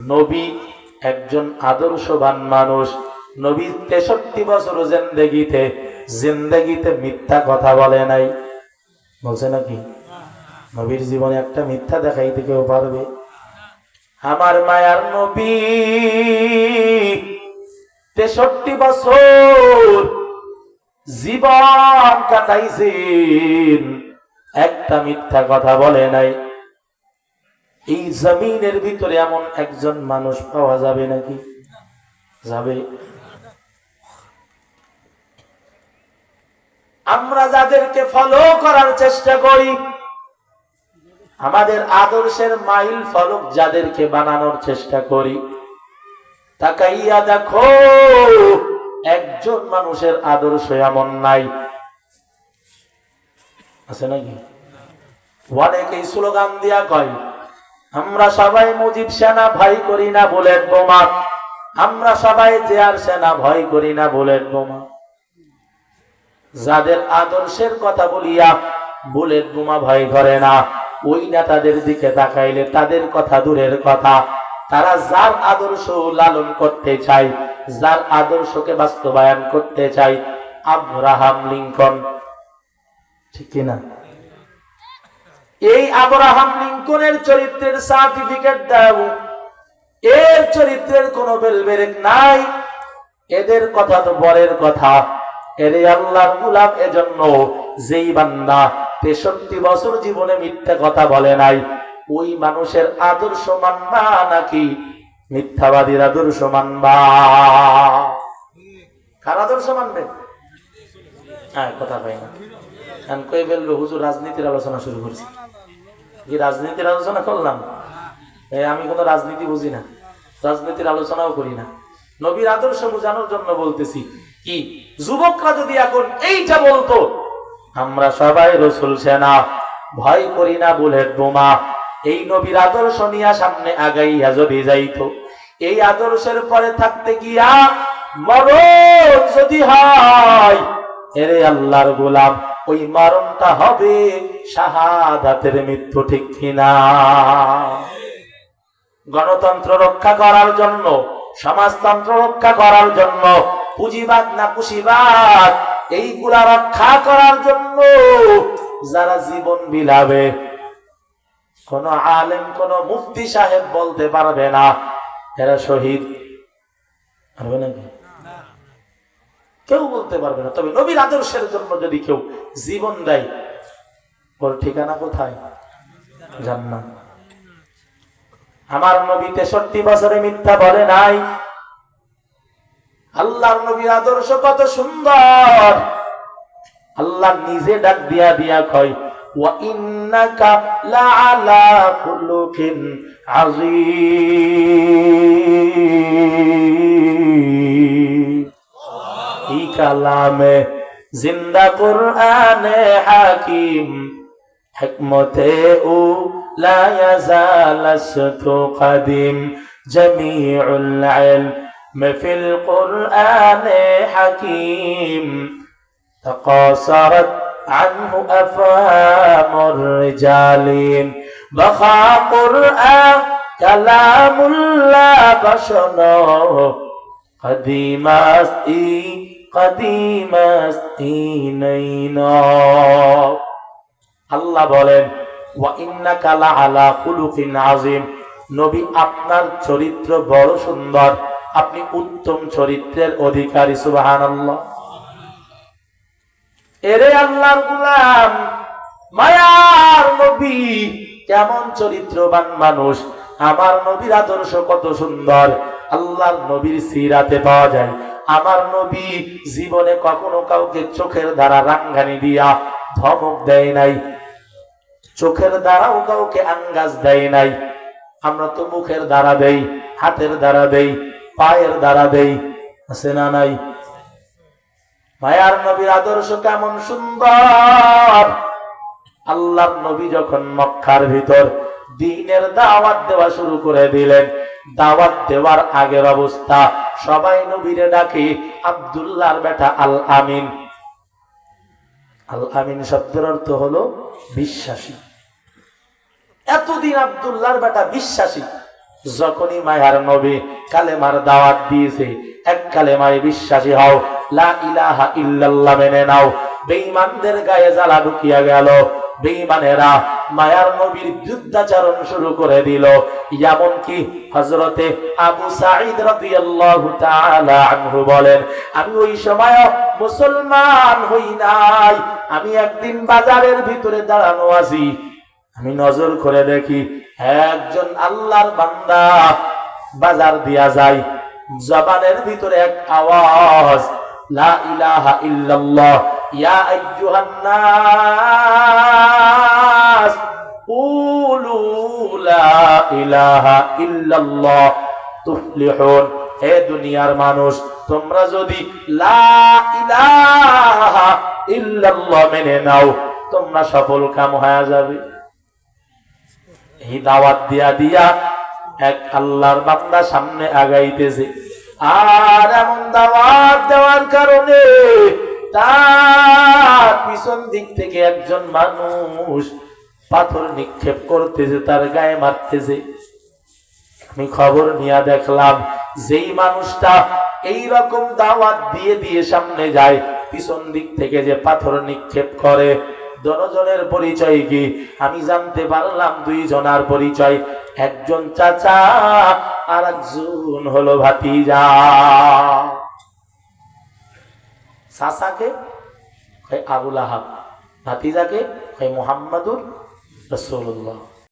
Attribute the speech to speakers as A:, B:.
A: নবী একজন আদর্শবান মানুষ। নবী তেষট্টি বছর জিন্দেগিতে জিন্দেগিতে মিথ্যা কথা বলে নাই। বলছে নাকি? নবীর জীবনে একটা মিথ্যা দেখাইতে কেউ পারবে? আমার মায়ার নবী তেষট্টি বছর জীবন কাটাইছেন, একটা মিথ্যা কথা বলে নাই। এই জমিনের ভিতরে এমন একজন মানুষ পাওয়া যাবে নাকি? যাবে। আমরা যাদেরকে ফলো করার চেষ্টা করি, আমাদের আদর্শের মাইল ফলক যাদেরকে বানানোর চেষ্টা করি, তাকাইয়া দেখো, একজন মানুষের আদর্শ এমন নাই। আছে নাকি? অনেকেই স্লোগান দিয়া কয় আমরা সবাই মুজিব সেনা ভয় করি না বুলেট বোমা। আমরা সবাই জেয়ার সেনা ভয় করি না বুলেট বোমা। যাদের আদর্শের কথা বলিয়া বুলেট বোমা ভয় করে না, ওই নেতাদের দিকে তাকাইলে তাদের কথা দূরের কথা। তারা যার আদর্শ লালন করতে চায়, যার আদর্শকে বাস্তবায়ন করতে চায়, আব্রাহাম লিঙ্কন। ঠিক কিনা? এই আব্রাহাম লিঙ্কনের চরিত্রের সার্টিফিকেট দাও। এর চরিত্রের কোনো বেলবেরেক নাই। এদের কথা তো বরের কথা। এরে আল্লাহর গুলাম এজন্য যেই বান্দা তেষট্টি বছর জীবনে মিথ্যা কথা বলে নাই, ওই মানুষের আদর্শ মানবা নাকি মিথ্যাবাদীর আদর্শ মানবা? কার আদর্শ মানবে? হ্যাঁ কথা পাই না। এখন কই বলবে হুজুর রাজনীতির আলোচনা শুরু করছি। কি রাজনীতির আলোচনা করলাম? আমি কোনো রাজনীতি বুঝি না, রাজনীতির আলোচনাও করি না। নবীর আদর্শ বোঝানোর জন্য বলতেছি, কি যুবকরা যদি এখন এইটা বলতো, আমরা সবাই রসুল সেনা, ভয় করি না বুলেট বোমা। এই নবীর আদর্শ নিয়ে সামনে আগাইয়া যদি যাইতো, এই আদর্শের পরে থাকতে গিয়া মরণ যদি হয়, এরে আল্লাহর গোলাম ওই মরণটা হবে শাহাদাতের মৃত্যু ঠিক কিনা? গণতন্ত্র রক্ষা করার জন্য, সমাজতন্ত্র রক্ষা করার জন্য, পুঁজিবাদ না পুঁজিবাদ, এইগুলা রক্ষা করার জন্য যারা জীবন বিলাবে, কোন আলেম, কোন মুফতি সাহেব বলতে পারবে না, এরা শহীদ। পারবে নাকি কেউ বলতে পারবে না। তবে নবীর আদর্শের জন্য যদি কেউ জীবন দেয় ওর ঠিকানা কোথায়? জান্নাত। আমার নবী তেষট্টি বছরে মিথ্যা বলে নাই। আল্লাহর নবীর আদর্শ কত সুন্দর। আল্লাহ নিজে ডাক দিয়া দিয়া কয়, ওয়া ইন্নাকা লাআলা খুলুকিন আযীম। এই কালামে জিন্দা কুরআনে হাকিম হিকমতে ও لا يزال لست قديم جميع العلم في القرآن حكيم تقاصرت عنه أفهام الرجال بخى قرآن كلام الله بشر قديم أستي আল্লাহ বলেন নবী আপনার চরিত্র বড় সুন্দর, আপনি উত্তম চরিত্রের অধিকারী সুবাহান এরে আল্লাহর গুলাম, মায়ার নবী, কেমন চরিত্রবান মানুষ। আমার নবীর আদর্শ কত সুন্দর। আল্লাহর নবীর সিরাতে পাওয়া যায়। আমার নবী জীবনে কখনো কাউকে চোখের দ্বারা রাঙ্গানি দিয়া ধমক দেয় নাই। চোখের দ্বারাও কাউকে আঙ্গাজ দেয় নাই। আমরা তো মুখের দ্বারা দেই, হাতের দ্বারা দেই, পায়ের দ্বারা দেই, আছে না নাই? মায়ার নবীর আদর্শ কেমন সুন্দর। আল্লাহর নবী যখন মক্কার ভিতর দিনের দাওয়াত দেওয়া শুরু করে দিলেন দাওয়াত দেওয়ার আগের অবস্থা। সবাই নবীরে ডাকে, আব্দুল্লাহর বেটা আল আমিন। আল আমিন শব্দের অর্থ হলো বিশ্বাসী। এতদিন আবদুল্লাহর বেটা বিশ্বাসী। যখনই মায়ার নবী কালেমার দাওয়াত দিয়েছে, এক কালেমায় বিশ্বাসী হও, লা ইলাহা ইল্লাল্লাহ মেনে নাও। বেঈমানদের গায়ে জ্বালা ঢুকিয়া গেল। বেঈমানেরা মায়ার নবীর যুদ্ধাচরণ শুরু করে দিল। এমন কি হযরতে আবু সাঈদ রাদিয়াল্লাহু তাআলা আনহু বলেন, আমি ওই সময় মুসলমান হই নাই। আমি একদিন বাজারের ভিতরে দাঁড়ানো আছি। আমি নজর করে দেখি একজন আল্লাহর বান্দা বাজার দিয়া যায়। জবানের ভিতরে এক আওয়াজ, লা ইলাহা ইল্লাল্লাহ, ইয়া আইয়ুহান ইলাহা ইল্লাল্লাহ, তুফলিহুন। হে দুনিয়ার মানুষ, তোমরা যদি লা ইলাহা ইল্লাল্লাহ মেনে নাও, তোমরা সফল কাম হয়ে যাবে। এই দাওয়াত দিয়া দিয়া এক আল্লাহর বান্দা সামনে আগাইতেছে। আর এমন দাওয়াত দেওয়ার কারণে তার পিছন দিক থেকে একজন মানুষ পাথর নিক্ষেপ করতেছে, তার গায়ে মারতেছে। আমি খবর নিয়ে দেখলাম, যেই মানুষটা এই রকম দাওয়াত দিয়ে দিয়ে সামনে যায়, পিছন দিক থেকে যে পাথর নিক্ষেপ করে দনজনের পরিচয় কি? আমি জানতে পারলাম দুই জনার পরিচয়, একজন চাচা আর একজন হলো ভাতিজা। চাচাকে? আবুল আহাব। ভাতিজাকে? মোহাম্মদুর রসুল্লাহ